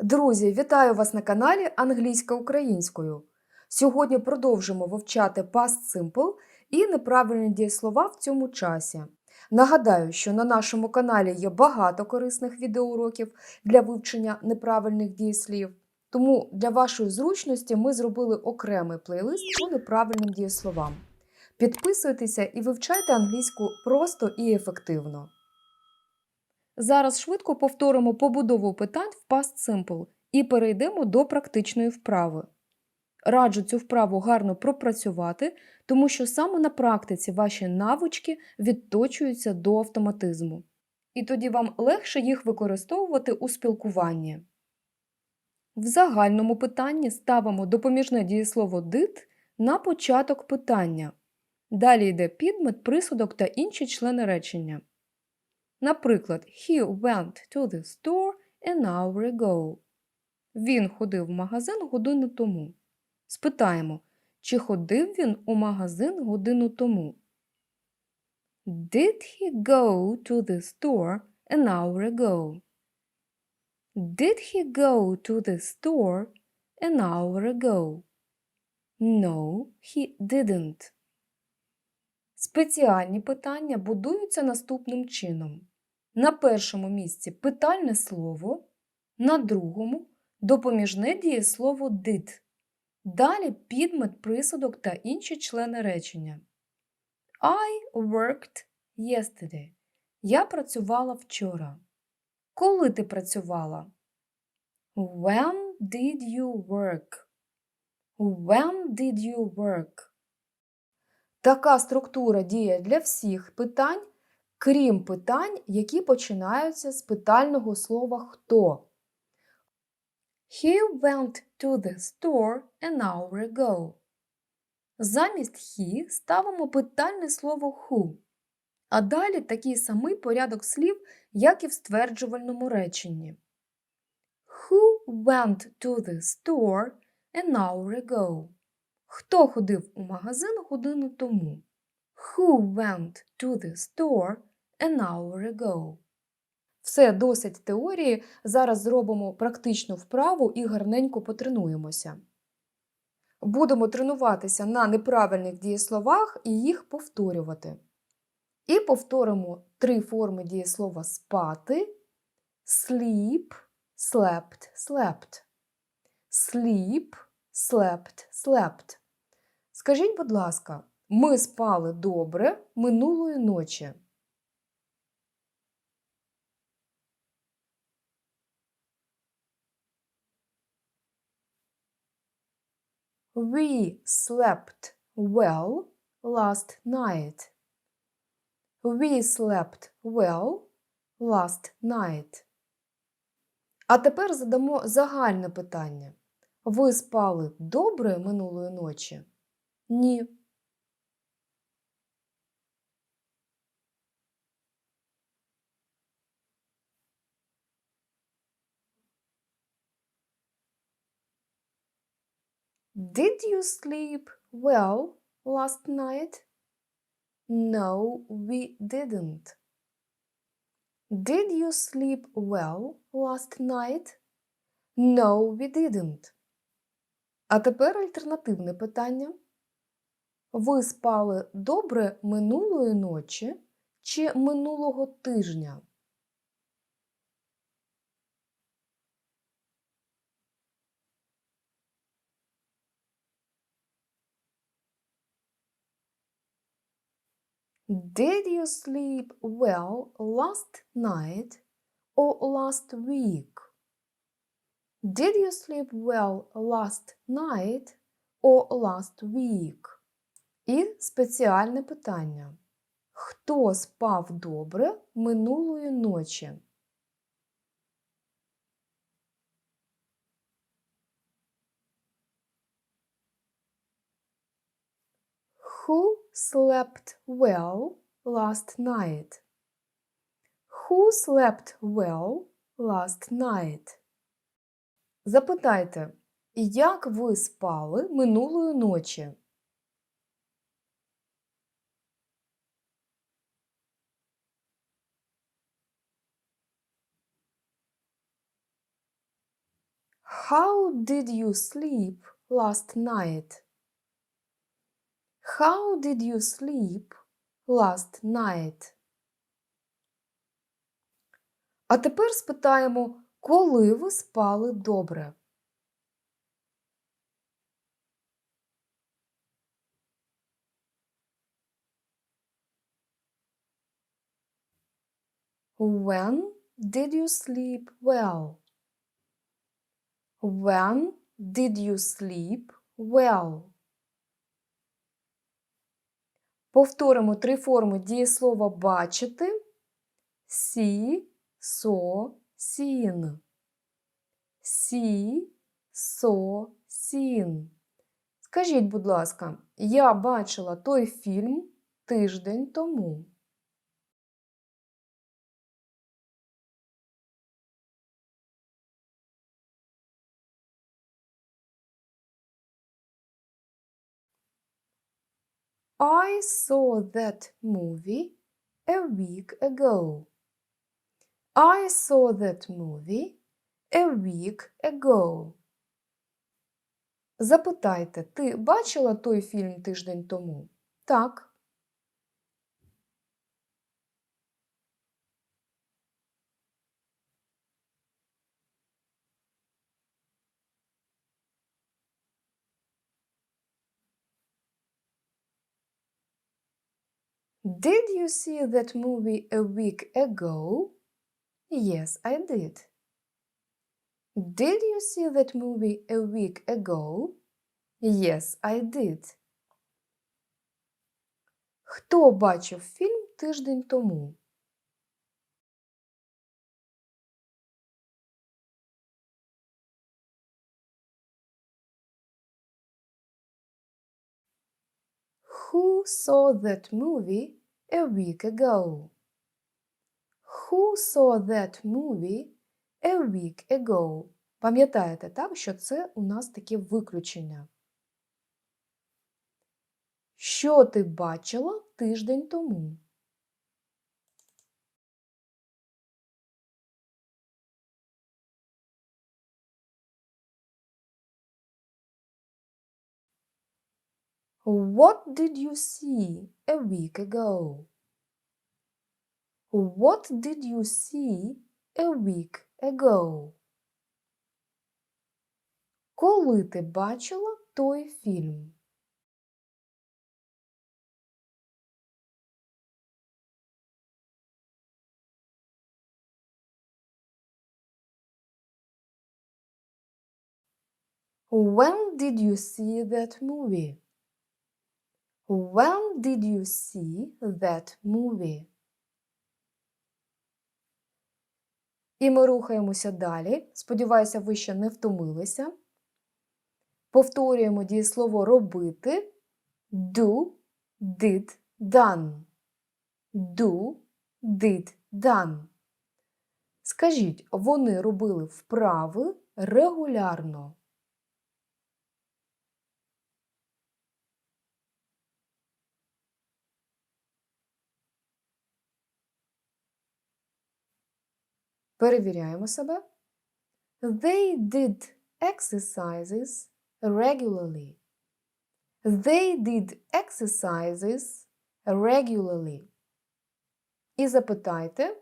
Друзі, вітаю вас на каналі Англійська українською. Сьогодні продовжимо вивчати Past Simple і неправильні дієслова в цьому часі. Нагадаю, що на нашому каналі є багато корисних відеоуроків для вивчення неправильних дієслів. Тому для вашої зручності ми зробили окремий плейлист по неправильним дієсловам. Підписуйтеся і вивчайте англійську просто і ефективно. Зараз швидко повторимо побудову питань в Past Simple і перейдемо до практичної вправи. Раджу цю вправу гарно пропрацювати, тому що саме на практиці ваші навички відточуються до автоматизму. І тоді вам легше їх використовувати у спілкуванні. В загальному питанні ставимо допоміжне дієслово did на початок питання. Далі йде підмет, присудок та інші члени речення. Наприклад, he went to the store an hour ago. Він ходив в магазин годину тому. Спитаємо, чи ходив він у магазин годину тому? Did he go to the store an hour ago? Did he go to the store an hour ago? No, he didn't. Спеціальні питання будуються наступним чином. На першому місці питальне слово, на другому допоміжне дієслово did. Далі підмет, присудок та інші члени речення. I worked yesterday. Я працювала вчора. Коли ти працювала? When did you work? When did you work? Така структура діє для всіх питань, крім питань, які починаються з питального слова хто. He went to the store an hour ago. Замість he ставимо питальне слово who. А далі такий самий порядок слів, як і в стверджувальному реченні. Who went to the store an hour ago? Хто ходив у магазин годину тому? Who went to the store an hour ago? Все досить теорії. Зараз зробимо практичну вправу і гарненько потренуємося. Будемо тренуватися на неправильних дієсловах і їх повторювати. І повторимо три форми дієслова спати, sleep, slept, slept. Sleep, slept, slept. Скажіть, будь ласка, ми спали добре минулої ночі. We slept well last night. We slept well last night. А тепер задамо загальне питання. Ви спали добре минулої ночі? Ні. Did you sleep well last night? No, we didn't. Did you sleep well last night? No, we didn't. А тепер альтернативне питання. Ви спали добре минулої ночі чи минулого тижня? Did you sleep well last night or last week? Did you sleep well last night or last week? І спеціальне питання. Хто спав добре минулої ночі? Who slept well last night? Who slept well last night? Запитайте, як ви спали минулої ночі? How did you sleep last night? How did you sleep last night? А тепер спитаємо, коли ви спали добре? When did you sleep well? When did you sleep well? Повторимо три форми дієслова бачити. сі, со, сін. Сі, со, сін. Скажіть, будь ласка, я бачила той фільм тиждень тому. I saw that movie a week ago. I saw that movie a week ago. Запитайте, ти бачила той фільм тиждень тому? Так. Did you see that movie a week ago? Yes, I did. Did you see that movie a week ago? Yes, I did. Хто бачив фільм тиждень тому? Who saw that movie a week ago? Who saw that movie a week ago? Пам'ятаєте, так, що це у нас таке виключення. Що ти бачила тиждень тому? What did you see a week ago? What did you see a week ago? Коли ти бачила той фільм? When did you see that movie? When did you see that movie? І ми рухаємося далі. Сподіваюся, ви ще не втомилися. Повторюємо дієслово робити. Do, did, done. Do, did, done. Скажіть, вони робили вправи регулярно. Перевіряємо себе. They did exercises regularly. They did exercises regularly. І запитайте,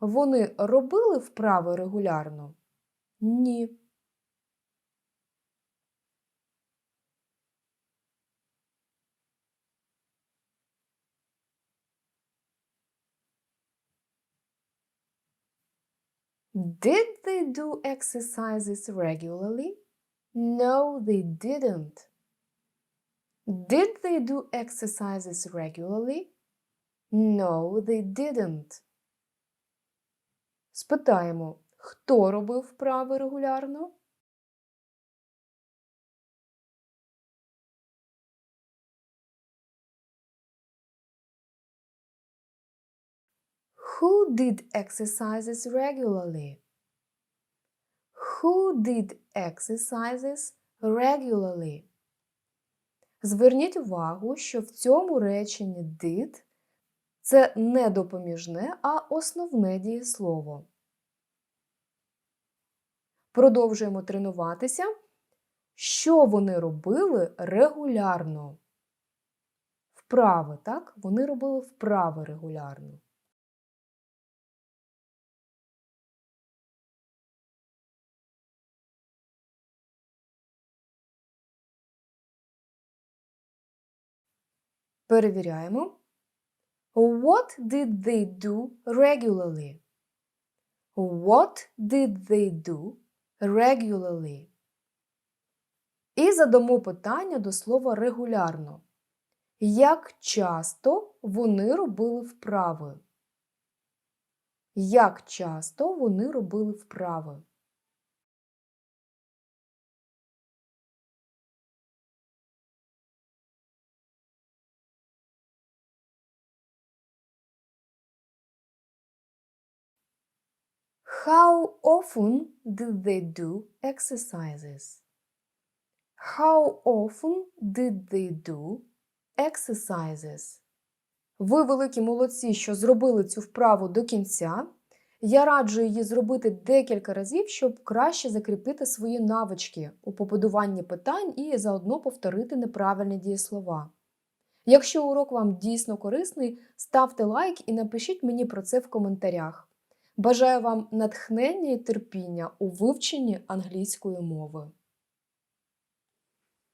вони робили вправи регулярно? Ні. Did they do exercises regularly? No, they didn't. Did they do exercises regularly? No, they didn't. Спитаємо, хто робив вправи регулярно? Who did exercises regularly? Who did exercises regularly? Зверніть увагу, що в цьому реченні did це не допоміжне, а основне дієслово. Продовжуємо тренуватися. Що вони робили регулярно? Вправи, так? Вони робили вправи регулярно. Перевіряємо. What did they do regularly? What did they do regularly? І задамо питання до слова регулярно. Як часто вони робили вправи? Як часто вони робили вправи? How often did they do exercises? How often did they do exercises? Ви великі молодці, що зробили цю вправу до кінця. Я раджу її зробити декілька разів, щоб краще закріпити свої навички у побудуванні питань і заодно повторити неправильні дієслова. Якщо урок вам дійсно корисний, ставте лайк і напишіть мені про це в коментарях. Бажаю вам натхнення і терпіння у вивченні англійської мови.